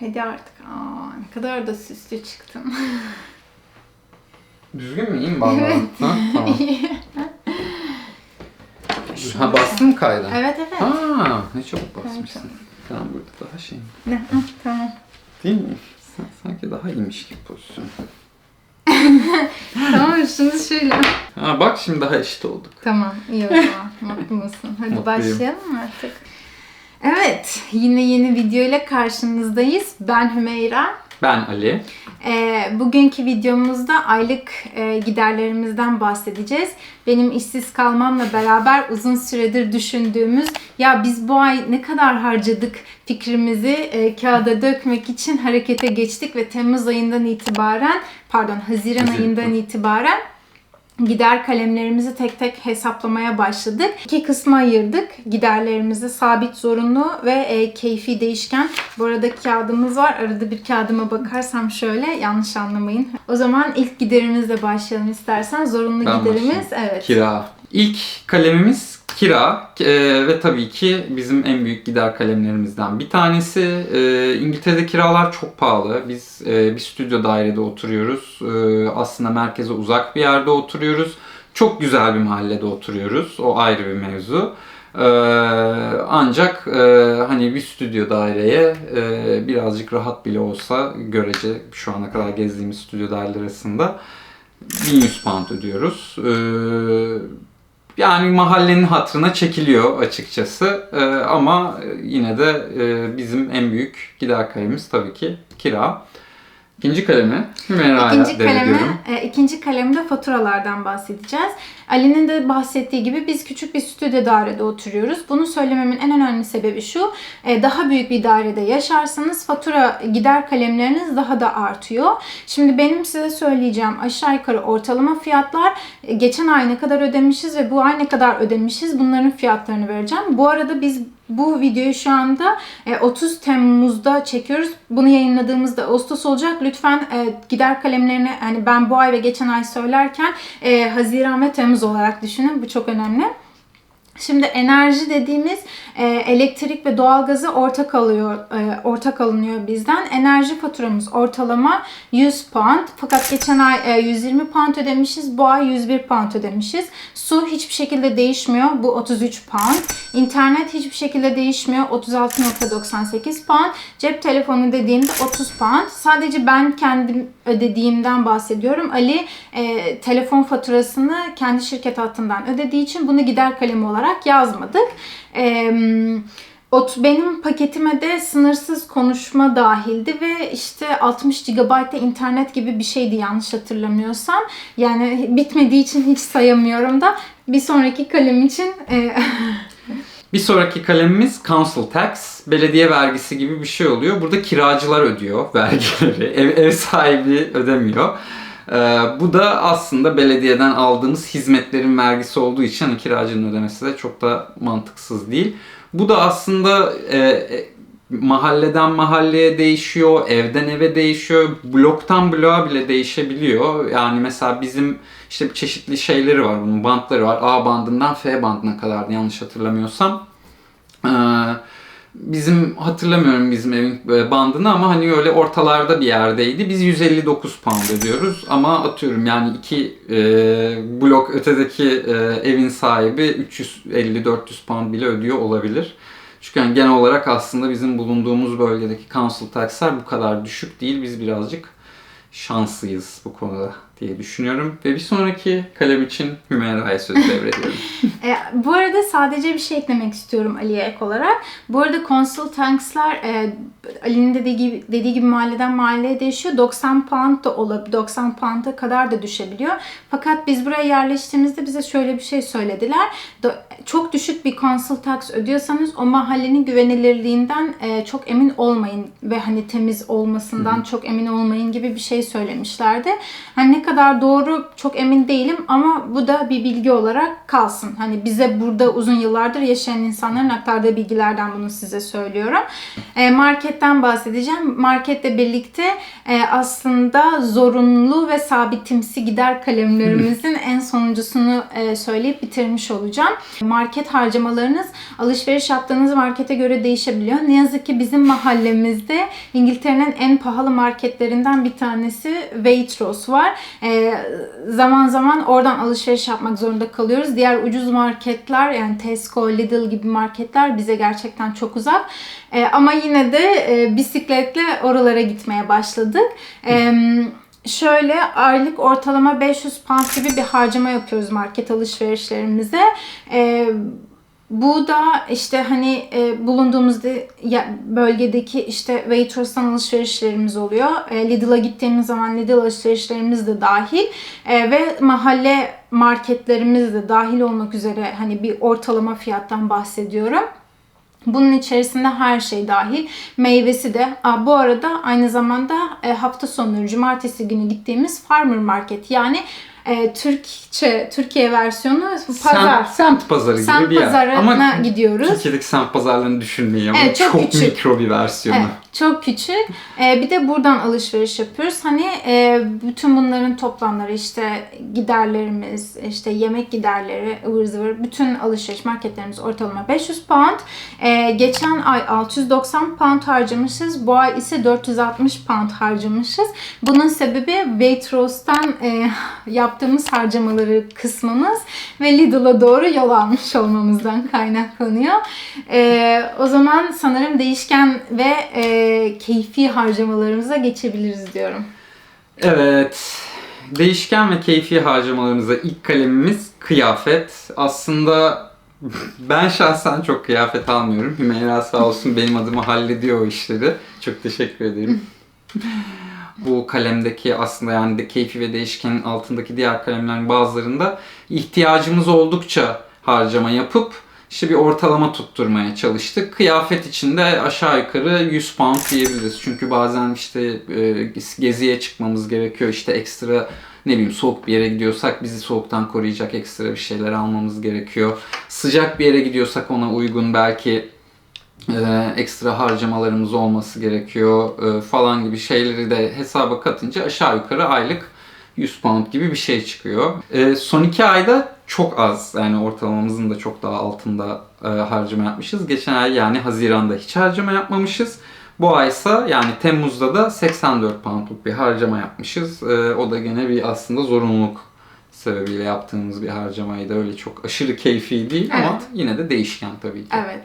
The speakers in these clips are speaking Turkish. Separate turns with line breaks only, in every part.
Hadi artık. Aa, ne kadar da süslü çıktım.
Düzgün mü? İyi mi?
Evet.
Ha, tamam. ha bastın mı kayda?
evet evet.
Ha, ne çabuk basmışsın. Tamam burada daha şey.
Ne? Tamam.
Değil mi? Sen, sanki daha iyiymiş gibi pozisyon.
tamam şunu şöyle.
Ha bak şimdi daha eşit olduk.
Tamam iyi o zaman. Mutlu musun? Hadi
Mutluyum.
başlayalım mı artık? Evet yine yeni video ile karşınızdayız. Ben Hümeyra.
Ben Ali.
Ee, bugünkü videomuzda aylık e, giderlerimizden bahsedeceğiz. Benim işsiz kalmamla beraber uzun süredir düşündüğümüz ya biz bu ay ne kadar harcadık fikrimizi e, kağıda dökmek için harekete geçtik ve Temmuz ayından itibaren pardon Haziran
Haziran.
ayından itibaren gider kalemlerimizi tek tek hesaplamaya başladık. İki kısma ayırdık. Giderlerimizi sabit, zorunlu ve e, keyfi değişken. Bu arada kağıdımız var. Arada bir kağıdıma bakarsam şöyle yanlış anlamayın. O zaman ilk giderimizle başlayalım istersen. Zorunlu
Ben
giderimiz
başlayayım.
evet.
Kira. İlk kalemimiz kira Ee, ve tabii ki bizim en büyük gider kalemlerimizden bir tanesi. Ee, İngiltere'de kiralar çok pahalı. Biz e, bir stüdyo dairede oturuyoruz. Ee, aslında merkeze uzak bir yerde oturuyoruz. Çok güzel bir mahallede oturuyoruz. O ayrı bir mevzu. Ee, ancak e, hani bir stüdyo daireye e, birazcık rahat bile olsa görece şu ana kadar gezdiğimiz stüdyo daireler arasında 1100 pound ödüyoruz. Ee, yani mahallenin hatırına çekiliyor açıkçası. Ee, ama yine de e, bizim en büyük gider kalemimiz tabii ki kira. İkinci kalemi Hümeyra'ya
İkinci
devrediyorum.
e, ikinci kalemde faturalardan bahsedeceğiz. Ali'nin de bahsettiği gibi biz küçük bir stüdyo dairede oturuyoruz. Bunu söylememin en önemli sebebi şu. e, Daha büyük bir dairede yaşarsanız fatura gider kalemleriniz daha da artıyor. Şimdi benim size söyleyeceğim aşağı yukarı ortalama fiyatlar e, geçen ay ne kadar ödemişiz ve bu ay ne kadar ödemişiz bunların fiyatlarını vereceğim. Bu arada biz bu videoyu şu anda e, 30 Temmuz'da çekiyoruz. Bunu yayınladığımızda Ağustos olacak. Lütfen e, gider kalemlerini hani ben bu ay ve geçen ay söylerken e, Haziran ve Temmuz olarak düşünün. Bu çok önemli. Şimdi enerji dediğimiz e, elektrik ve doğalgazı ortak alıyor, e, ortak alınıyor bizden. Enerji faturamız ortalama 100 pound. Fakat geçen ay e, 120 pound ödemişiz, bu ay 101 pound ödemişiz. Su hiçbir şekilde değişmiyor, bu 33 pound. İnternet hiçbir şekilde değişmiyor, 36.98 pound. Cep telefonu dediğimde 30 pound. Sadece ben kendim ödediğimden bahsediyorum. Ali e, telefon faturasını kendi şirket hattından ödediği için bunu gider kalemi olarak yazmadık. E, ot, benim paketime de sınırsız konuşma dahildi ve işte 60 GB internet gibi bir şeydi yanlış hatırlamıyorsam. Yani bitmediği için hiç sayamıyorum da bir sonraki kalem için e,
Bir sonraki kalemimiz Council Tax. Belediye vergisi gibi bir şey oluyor. Burada kiracılar ödüyor vergileri. Ev, ev sahibi ödemiyor. Ee, bu da aslında belediyeden aldığımız hizmetlerin vergisi olduğu için hani kiracının ödemesi de çok da mantıksız değil. Bu da aslında e, e, mahalleden mahalleye değişiyor, evden eve değişiyor, bloktan bloğa bile değişebiliyor. Yani mesela bizim işte çeşitli şeyleri var, bunun bantları var. A bandından F bandına kadar yanlış hatırlamıyorsam. Ee, bizim hatırlamıyorum bizim evin bandını ama hani öyle ortalarda bir yerdeydi. Biz 159 pound ödüyoruz ama atıyorum yani iki e, blok ötedeki e, evin sahibi 350-400 pound bile ödüyor olabilir. Çünkü yani genel olarak aslında bizim bulunduğumuz bölgedeki council tax'lar bu kadar düşük değil. Biz birazcık şanslıyız bu konuda diye düşünüyorum. Ve bir sonraki kalem için Hümeyra'ya söz devrediyorum.
E, bu arada sadece bir şey eklemek istiyorum Ali'ye ek olarak. Bu arada consultants'lar e, Ali'nin dediği gibi, dediği gibi mahalleden mahalleye değişiyor. 90 pound da olabilir. 90 pound'a kadar da düşebiliyor. Fakat biz buraya yerleştiğimizde bize şöyle bir şey söylediler. Do- çok düşük bir consul tax ödüyorsanız o mahallenin güvenilirliğinden e, çok emin olmayın ve hani temiz olmasından çok emin olmayın gibi bir şey söylemişlerdi. Hani ne kadar doğru çok emin değilim ama bu da bir bilgi olarak kalsın. Hani bize burada uzun yıllardır yaşayan insanların aktardığı bilgilerden bunu size söylüyorum. E, marketten bahsedeceğim. Marketle birlikte e, aslında zorunlu ve sabitimsi gider kalemlerimizin en sonuncusunu e, söyleyip bitirmiş olacağım. Market harcamalarınız alışveriş yaptığınız markete göre değişebiliyor. Ne yazık ki bizim mahallemizde İngiltere'nin en pahalı marketlerinden bir tanesi Waitrose var. E, zaman zaman oradan alışveriş yapmak zorunda kalıyoruz. Diğer ucuz marketler yani Tesco, Lidl gibi marketler bize gerçekten çok uzak. E, ama yine de e, bisikletle oralara gitmeye başladık. E, şöyle aylık ortalama 500 pound gibi bir harcama yapıyoruz market alışverişlerimize. E, bu da işte hani e, bulunduğumuz de- ya- bölgedeki işte Waitrose'dan alışverişlerimiz oluyor. E, Lidl'a gittiğimiz zaman Lidl alışverişlerimiz de dahil E, ve mahalle marketlerimiz de dahil olmak üzere hani bir ortalama fiyattan bahsediyorum. Bunun içerisinde her şey dahil. Meyvesi de. Aa, bu arada aynı zamanda e, hafta sonları cumartesi günü gittiğimiz farmer market yani e, Türkçe Türkiye versiyonu pazar.
Semt, semt pazarı gibi
Semt
bir yer. Ama
gidiyoruz.
Türkiye'deki semt pazarlarını düşünmeyin ama
Evet, çok
çok,
küçük.
mikro bir versiyonu.
Evet, çok küçük. Ee, bir de buradan alışveriş yapıyoruz. Hani e, bütün bunların toplamları işte giderlerimiz, işte yemek giderleri, ıvır zıvır bütün alışveriş marketlerimiz ortalama 500 pound. Ee, geçen ay 690 pound harcamışız. Bu ay ise 460 pound harcamışız. Bunun sebebi Waitrose'tan e, yaptığımız harcamaları kısmamız ve Lidl'a doğru yol almış olmamızdan kaynaklanıyor. Ee, o zaman sanırım değişken ve e, keyfi harcamalarımıza geçebiliriz diyorum.
Evet. Değişken ve keyfi harcamalarımıza ilk kalemimiz kıyafet. Aslında ben şahsen çok kıyafet almıyorum. Hümeyra sağ olsun benim adıma hallediyor o işleri. Çok teşekkür ederim. Bu kalemdeki aslında yani de keyfi ve değişkenin altındaki diğer kalemlerin bazılarında ihtiyacımız oldukça harcama yapıp işte bir ortalama tutturmaya çalıştık. Kıyafet için de aşağı yukarı 100 pound diyebiliriz. Çünkü bazen işte e, geziye çıkmamız gerekiyor. İşte ekstra ne bileyim soğuk bir yere gidiyorsak bizi soğuktan koruyacak ekstra bir şeyler almamız gerekiyor. Sıcak bir yere gidiyorsak ona uygun belki e, ekstra harcamalarımız olması gerekiyor e, falan gibi şeyleri de hesaba katınca aşağı yukarı aylık 100 pound gibi bir şey çıkıyor. Son iki ayda çok az yani ortalamamızın da çok daha altında e, harcama yapmışız. Geçen ay yani Haziran'da hiç harcama yapmamışız. Bu aysa yani Temmuz'da da 84 poundluk bir harcama yapmışız. E, o da gene bir aslında zorunluluk sebebiyle yaptığımız bir harcamaydı. Öyle çok aşırı keyfi değil ama
Evet.
yine de değişken tabii ki.
Evet.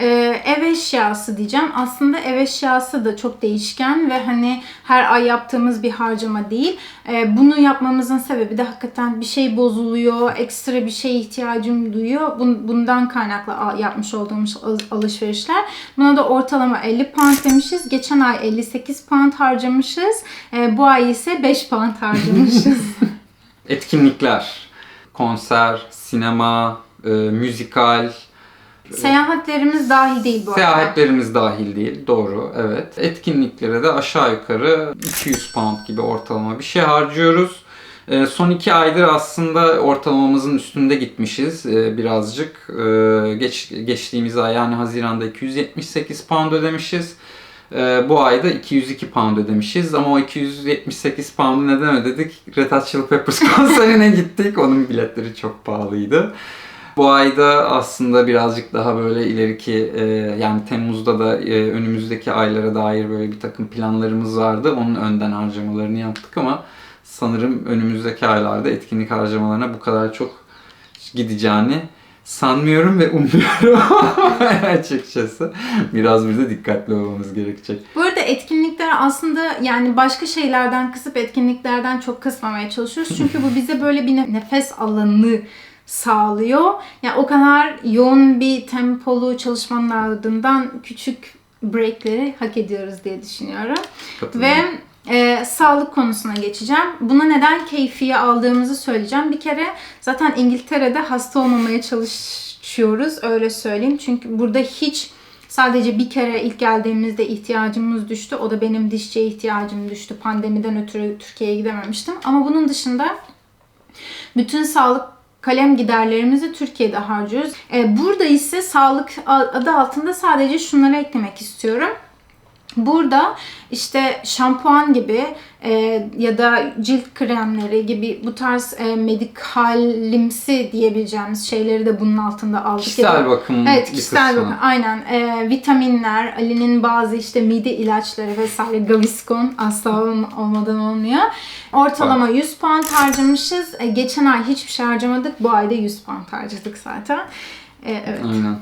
Ee, ev eşyası diyeceğim. Aslında ev eşyası da çok değişken ve hani her ay yaptığımız bir harcama değil. Ee, bunu yapmamızın sebebi de hakikaten bir şey bozuluyor, ekstra bir şeye ihtiyacım duyuyor. Bun- bundan kaynaklı yapmış olduğumuz al- alışverişler. Buna da ortalama 50 pound demişiz. Geçen ay 58 pound harcamışız. Ee, bu ay ise 5 pound harcamışız.
Etkinlikler, konser, sinema, e, müzikal,
Seyahatlerimiz dahil değil bu arada.
seyahatlerimiz dahil değil. Doğru, evet. Etkinliklere de aşağı yukarı 200 pound gibi ortalama bir şey harcıyoruz. E, son iki aydır aslında ortalamamızın üstünde gitmişiz e, birazcık. E, geç, geçtiğimiz ay yani Haziran'da 278 pound ödemişiz. E, bu ayda 202 pound ödemişiz ama o 278 pound'u neden ödedik? Red Hot Chili Peppers konserine gittik. Onun biletleri çok pahalıydı. Bu ayda aslında birazcık daha böyle ileriki e, yani Temmuz'da da e, önümüzdeki aylara dair böyle bir takım planlarımız vardı. Onun önden harcamalarını yaptık ama sanırım önümüzdeki aylarda etkinlik harcamalarına bu kadar çok gideceğini sanmıyorum ve umuyorum açıkçası. Biraz burada dikkatli olmamız gerekecek.
Bu arada etkinlikler aslında yani başka şeylerden kısıp etkinliklerden çok kısmamaya çalışıyoruz. Çünkü bu bize böyle bir ne- nefes alanı sağlıyor. Yani o kadar yoğun bir tempolu çalışmanın ardından küçük breakleri hak ediyoruz diye düşünüyorum. Ve e, sağlık konusuna geçeceğim. Buna neden keyfiye aldığımızı söyleyeceğim. Bir kere zaten İngiltere'de hasta olmamaya çalışıyoruz öyle söyleyeyim. Çünkü burada hiç Sadece bir kere ilk geldiğimizde ihtiyacımız düştü. O da benim dişçiye ihtiyacım düştü. Pandemiden ötürü Türkiye'ye gidememiştim. Ama bunun dışında bütün sağlık kalem giderlerimizi Türkiye'de harcıyoruz. E, burada ise sağlık adı altında sadece şunları eklemek istiyorum. Burada işte şampuan gibi e, ya da cilt kremleri gibi bu tarz e, medikalimsi diyebileceğimiz şeyleri de bunun altında aldık.
Kişisel
da-
bakım
Evet kişisel bakım aynen E, vitaminler Ali'nin bazı işte mide ilaçları vesaire Gaviscon asla ol- olmadan olmuyor. Ortalama 100 pound harcamışız. E, geçen ay hiçbir şey harcamadık. Bu ayda 100 pound harcadık zaten. E, evet.
Aynen.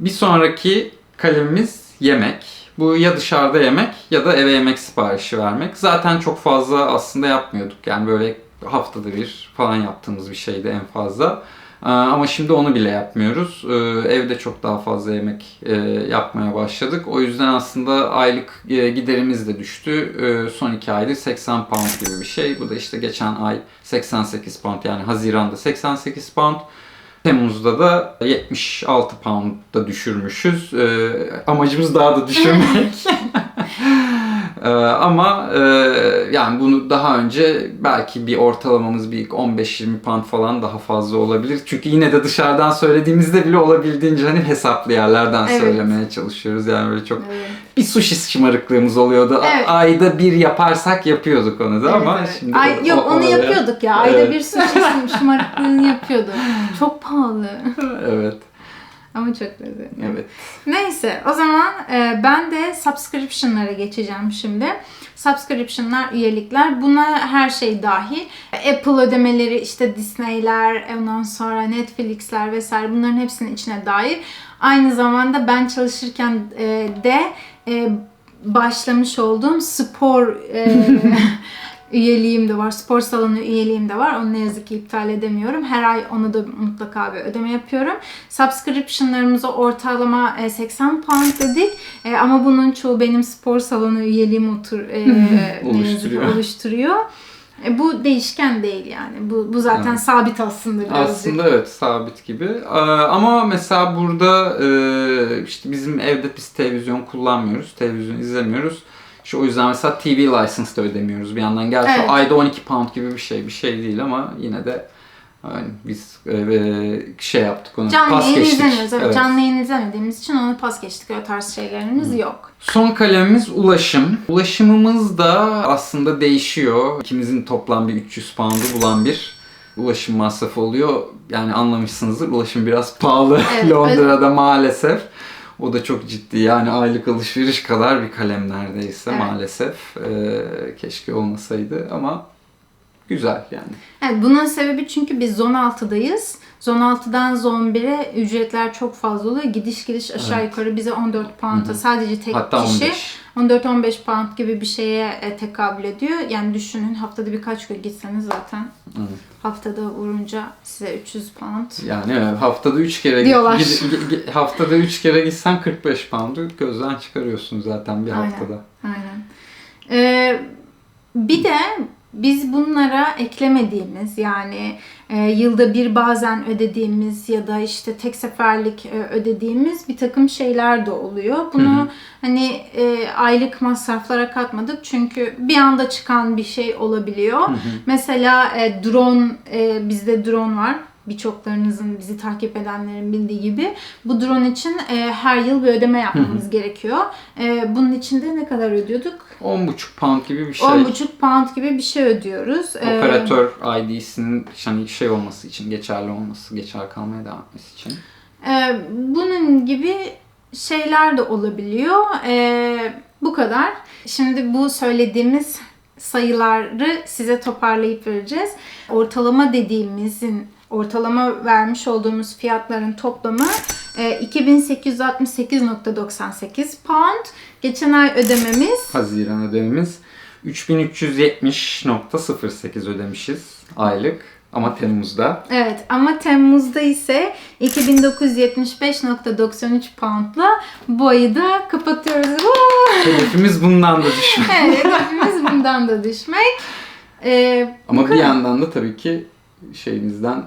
Bir sonraki kalemimiz yemek. Bu ya dışarıda yemek ya da eve yemek siparişi vermek. Zaten çok fazla aslında yapmıyorduk. Yani böyle haftada bir falan yaptığımız bir şeydi en fazla. Ee, Ama şimdi onu bile yapmıyoruz. Ee, Evde çok daha fazla yemek e, yapmaya başladık. O yüzden aslında aylık e, giderimiz de düştü. Ee, Son iki aydır 80 pound gibi bir şey. Bu da işte geçen ay 88 pound yani Haziran'da 88 pound. Temmuz'da da 76 pound'da düşürmüşüz. Ee, amacımız daha da düşürmek. Ee, ama e, yani bunu daha önce belki bir ortalamamız bir 15-20 pound falan daha fazla olabilir. Çünkü yine de dışarıdan söylediğimizde bile olabildiğince hani hesaplı yerlerden
Evet.
söylemeye çalışıyoruz. Yani böyle çok
Evet.
Bir sushi şımarıklığımız oluyordu.
Evet.
Ayda bir yaparsak yapıyorduk onu da
Evet,
ama
evet.
şimdi
Ay,
o-
yok onu
oraya-
yapıyorduk ya. Ayda
Evet.
bir sushi şımarıklığını yapıyorduk. Çok pahalı.
Evet.
Ama çok lezzetli.
Evet.
Neyse o zaman e, ben de subscription'lara geçeceğim şimdi. Subscription'lar, üyelikler buna her şey dahil. Apple ödemeleri, işte Disney'ler, ondan sonra Netflix'ler vesaire bunların hepsinin içine dahil. Aynı zamanda ben çalışırken e, de e, başlamış olduğum spor e, üyeliğim de var. Spor salonu üyeliğim de var. Onu ne yazık ki iptal edemiyorum. Her ay onu da mutlaka bir ödeme yapıyorum. Subscription'larımıza ortalama e, 80 pound dedik. E, ama bunun çoğu benim spor salonu üyeliğim otur, e,
Oluşturuyor.
oluşturuyor. E, bu değişken değil yani. Bu, bu zaten
Evet.
sabit aslında birazcık.
Aslında evet sabit gibi. Ee, Ama mesela burada e, işte bizim evde biz televizyon kullanmıyoruz. Televizyon izlemiyoruz. İşte o yüzden mesela TV license da ödemiyoruz bir yandan. Gerçi
Evet.
ayda 12 pound gibi bir şey. Bir şey değil ama yine de hani biz e, şey yaptık onu.
Canlı
pas
yayın
geçtik.
izlemiyoruz. Evet,
Evet.
Canlı yayın izlemediğimiz için onu pas geçtik. O tarz şeylerimiz yok.
Son kalemimiz ulaşım. Ulaşımımız da aslında değişiyor. İkimizin toplam bir 300 pound'u bulan bir ulaşım masrafı oluyor. Yani anlamışsınızdır ulaşım biraz pahalı
Evet,
Londra'da maalesef. O da çok ciddi yani aylık alışveriş kadar bir kalem neredeyse
Evet.
maalesef. Ee, keşke olmasaydı ama güzel yani.
Evet, bunun sebebi çünkü biz zon 6'dayız. Zon 6'dan zon 1'e ücretler çok fazla oluyor. Gidiş gidiş aşağı
Evet.
yukarı bize 14 pound'a sadece tek
Hatta
kişi
15.
14-15 pound gibi bir şeye e, tekabül ediyor. Yani düşünün haftada birkaç gün gitseniz zaten
Evet.
haftada vurunca size 300 pound.
Yani evet, haftada 3 kere
Diyorlar.
gid- haftada 3 kere gitsen 45 pound'u gözden çıkarıyorsun zaten bir
Aynen.
haftada.
Aynen. Ee, bir de biz bunlara eklemediğimiz yani e, yılda bir bazen ödediğimiz ya da işte tek seferlik e, ödediğimiz bir takım şeyler de oluyor. Bunu
Hı hı.
hani e, aylık masraflara katmadık çünkü bir anda çıkan bir şey olabiliyor.
Hı hı.
Mesela e, drone e, bizde drone var. Birçoklarınızın bizi takip edenlerin bildiği gibi bu drone için e, her yıl bir ödeme yapmamız gerekiyor. E, bunun için de ne kadar ödüyorduk?
10,5 pound gibi bir şey.
10,5 pound gibi bir şey ödüyoruz. E,
Operatör ID'sinin hani şey olması için, geçerli olması, geçerli kalmaya devam etmesi için.
e, bunun gibi şeyler de olabiliyor. E, bu kadar. Şimdi bu söylediğimiz sayıları size toparlayıp vereceğiz. Ortalama dediğimizin ortalama vermiş olduğumuz fiyatların toplamı e, 2868.98 pound. Geçen ay ödememiz
Haziran ödememiz 3370.08 ödemişiz aylık ama Temmuz'da.
Evet ama Temmuz'da ise 2975.93 poundla bu ayı da kapatıyoruz.
Hedefimiz bundan da düşmek.
evet, hepimiz bundan da düşmek. Ee,
Ama bir yandan da tabii ki şeyimizden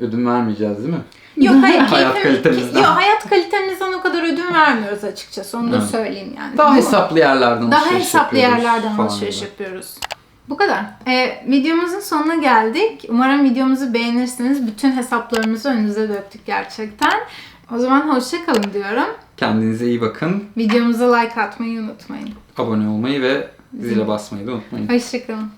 Ödün vermeyeceğiz değil mi?
Yok hayır
Hayat kalitemizden.
Yok hayat kalitemizden o kadar ödün vermiyoruz açıkçası. Onu da
Evet.
söyleyeyim yani.
Daha
Bu-
hesaplı yerlerden
Daha
alışveriş
hesaplı
yapıyoruz
yerlerden
falan
alışveriş
gibi.
yapıyoruz. Bu kadar. Ee, videomuzun sonuna geldik. Umarım videomuzu beğenirsiniz. Bütün hesaplarımızı önünüze döktük gerçekten. O zaman hoşça kalın diyorum.
Kendinize iyi bakın.
Videomuza like atmayı unutmayın.
Abone olmayı ve zile basmayı da unutmayın.
Hoşça kalın.